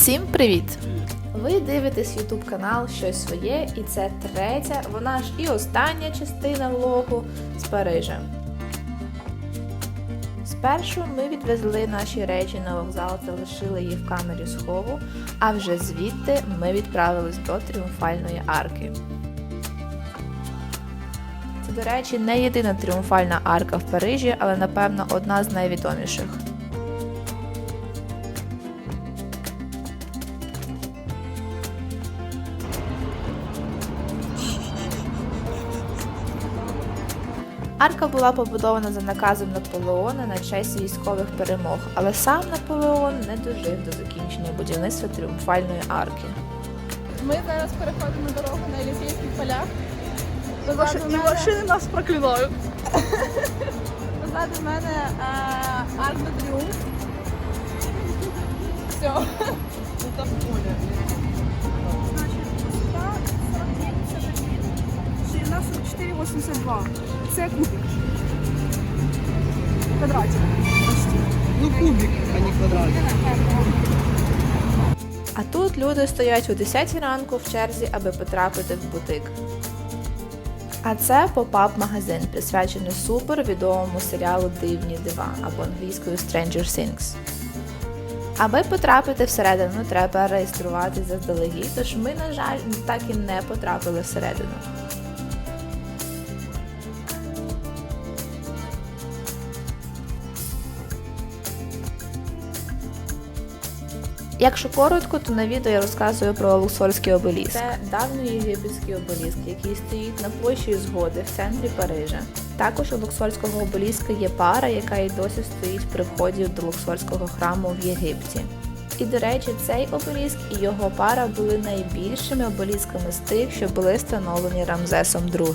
Всім привіт! Ви дивитесь YouTube канал Щось своє, і це третя, вона ж і остання частина влогу з Парижа. Спершу ми відвезли наші речі на вокзал та лишили їх в камері схову, а вже звідти ми відправились до тріумфальної арки. Це, до речі, не єдина тріумфальна арка в Парижі, але напевно одна з найвідоміших. Арка була побудована за наказом Наполеона на честь військових перемог, але сам Наполеон не дожив до закінчення будівництва тріумфальної арки. Ми зараз переходимо дорогу на Елізійських полях. І Позаду машини, і мене, машини нас проклинають. позаду мене Арк де Тріумф. Все. Ширина 44,82. Це кубик. Квадратик. Ну кубик, а не квадрат. А тут люди стоять о 10 ранку в черзі, аби потрапити в бутик. А це поп-ап магазин, присвячений супер відомому серіалу Дивні дива або англійською Stranger Things. Аби потрапити всередину, треба реєструватися заздалегідь, тож ми, на жаль, так і не потрапили всередину. Якщо коротко, то на відео я розказую про Луксорський обеліск. Це давній єгипетський обеліск, який стоїть на площі Згоди в центрі Парижа. Також у Луксорського обеліска є пара, яка й досі стоїть при вході до Луксорського храму в Єгипті. І, до речі, цей обеліск і його пара були найбільшими обелісками з тих, що були встановлені Рамзесом II.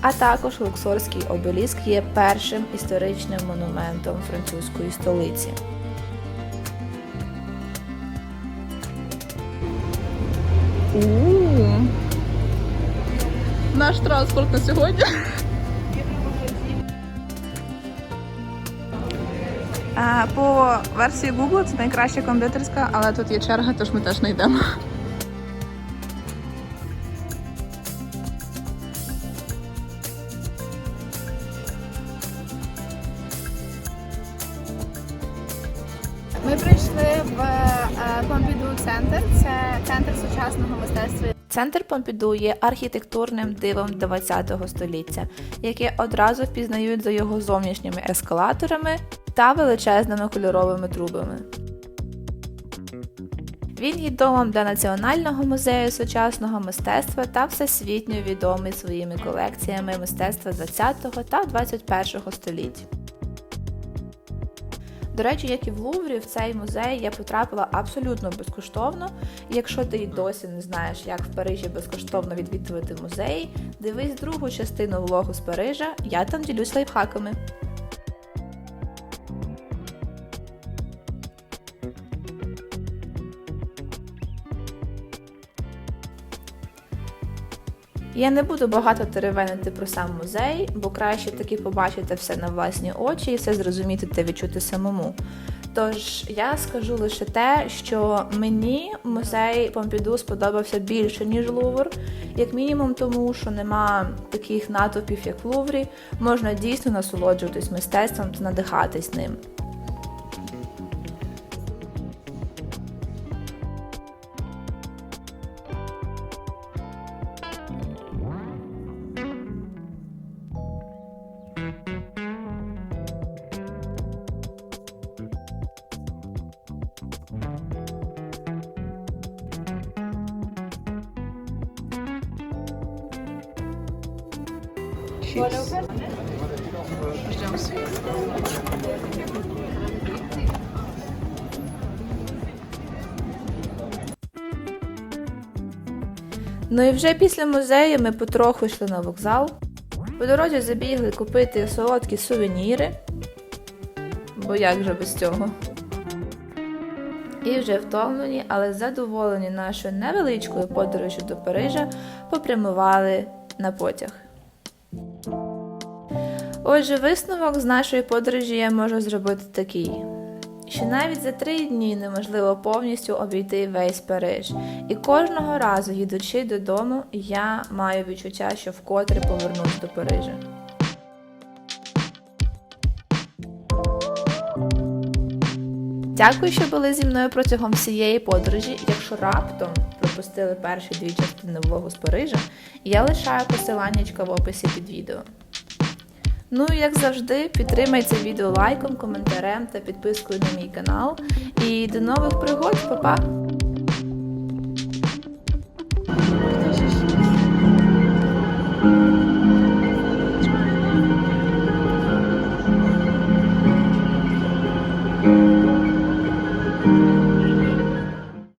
А також Луксорський обеліск є першим історичним монументом французької столиці. У. Наш транспорт на сьогодні. По версії Google це найкраща кондитерська, але тут є черга, тож ми теж не йдемо. Ми прийшли Помпіду центр. Це центр сучасного мистецтва. Центр Помпіду є архітектурним дивом ХХ століття, яке одразу впізнають за його зовнішніми ескалаторами та величезними кольоровими трубами. Він є домом для Національного музею сучасного мистецтва та всесвітньо відомий своїми колекціями мистецтва ХХ та ХХІ століть. До речі, як і в Луврі, в цей музей я потрапила абсолютно безкоштовно. І якщо ти й досі не знаєш, як в Парижі безкоштовно відвідувати музеї, дивись другу частину влогу з Парижа, я там ділюсь лайфхаками. Я не буду багато теревенити про сам музей, бо краще таки побачити все на власні очі і все зрозуміти та відчути самому. Тож я скажу лише те, що мені музей Помпіду сподобався більше, ніж Лувр, як мінімум тому, що нема таких натовпів, як в Луврі, можна дійсно насолоджуватись мистецтвом та надихатись ним. Ну і вже після музею ми потроху йшли на вокзал. По дорозі забігли купити солодкі сувеніри, бо як же без цього. І вже втомлені, але задоволені нашою невеличкою подорожю до Парижа, попрямували на потяг. Отже, висновок з нашої подорожі я можу зробити такий. що навіть за три дні неможливо повністю обійти весь Париж. І кожного разу, їдучи додому, я маю відчуття, що вкотре повернусь до Парижа. Дякую, що були зі мною протягом всієї подорожі. Якщо раптом пропустили перші дві частини влогу з Парижа, я лишаю посилання в описі під відео. Ну і як завжди, підтримай це відео лайком, коментарем та підпискою на мій канал. І до нових пригод, Па-па!